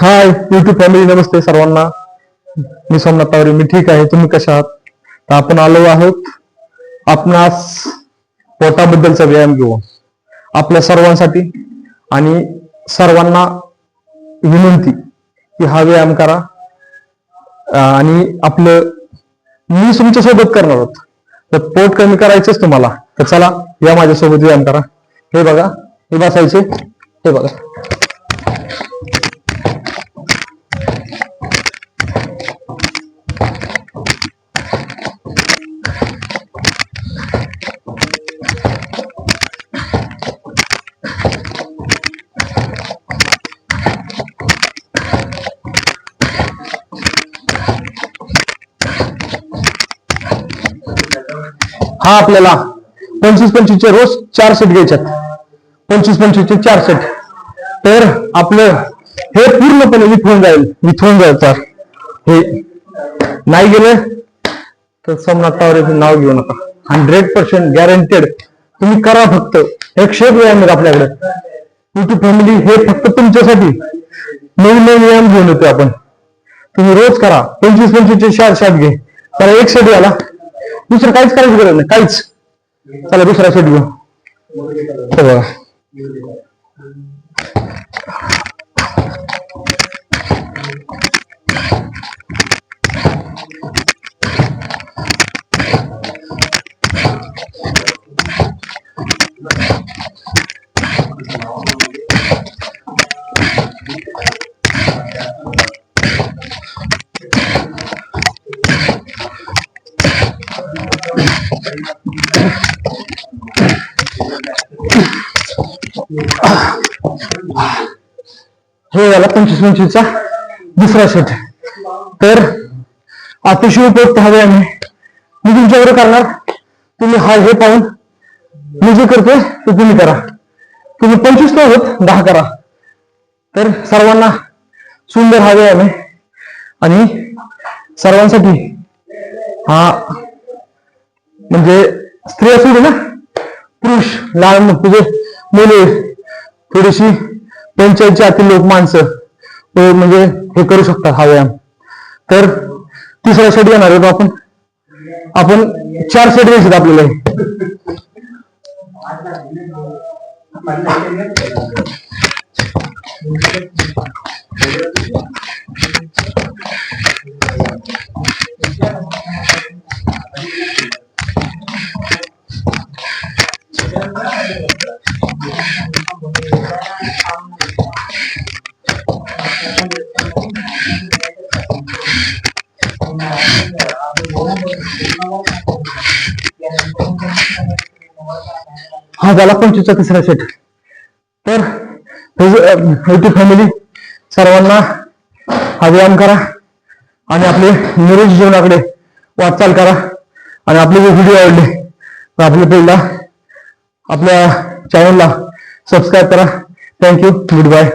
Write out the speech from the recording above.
हाय YouTube family नमस्ते सर्वांना. मी सोमनाथ तावरे मी ठीक आहे. तुम्ही कशा आहात? तर आपण आलो आहोत आपणास पोटाबद्दलचा व्यायाम घेऊ आपल्या सर्वांसाठी आणि सर्वांना विनंती की हा व्यायाम करा. आणि आपलं मी तुमच्यासोबत करणार आहोत. तर पोट कमी करायचंच तुम्हाला. तर चला या माझ्यासोबत व्यायाम करा. हे बघा हे बसायचे. हे बघा. हा आपल्याला पंचवीस पंचवीसचे रोज चार सेट घ्यायच्यात. पंचवीस पंचवीसचे चार सेट तर आपलं हे पूर्णपणे विथवून जाईल. विथवून जाईल तर हे नाही गेलं तर सोमनाथ तावरेचं नाव घेऊ नका. हंड्रेड पर्सेंट गॅरंटेड तुम्ही करा फक्त. एकशे व्यायाम आहेत आपल्याकडे. युट्यूब फॅमिली हे फक्त तुमच्यासाठी. नवीन नवीन व्यायाम घेऊन येतो आपण. तुम्ही रोज करा. पंचवीस पंचवीसचे चार शाट घे. तर एक सेट याला दुसरं काहीच करायची गरज नाही काहीच चला दुसरा सेट घेऊ हे बघा हे झाला पंचवीस पंचवीसचा दुसरा सेट तर अतिशय उपयुक्त हवे आम्ही. मी तुमच्यावर करणार. तुम्ही हा हे पाहून. मी जे करतोय ते तुम्ही करा. तुम्ही पंचवीस न होत दहा करा. तर सर्वांना सुंदर हवे आम्ही. आणि सर्वांसाठी हा म्हणजे स्त्री असू दे ना. पुरुष लहान म्हणजे मुले थोडीशी पंचायतची आतील लोक माणसं म्हणजे हे करू शकतात हा व्यायाम. तर तिसरा सेट घेणार आहे आपण. आपण चार सेट घ्यायचे आपल्याला. हे. हा झाला पंचवीसचा तिसरा सेट तर युट्यूब फॅमिली सर्वांना हा व्यायाम करा आणि आपले निरोगी जीवनाकडे वाटचाल करा आणि आपले जे व्हिडिओ आवडले तर आपल्या पेजला आपल्या चॅनलला सबस्क्राईब करा. Thank you good bye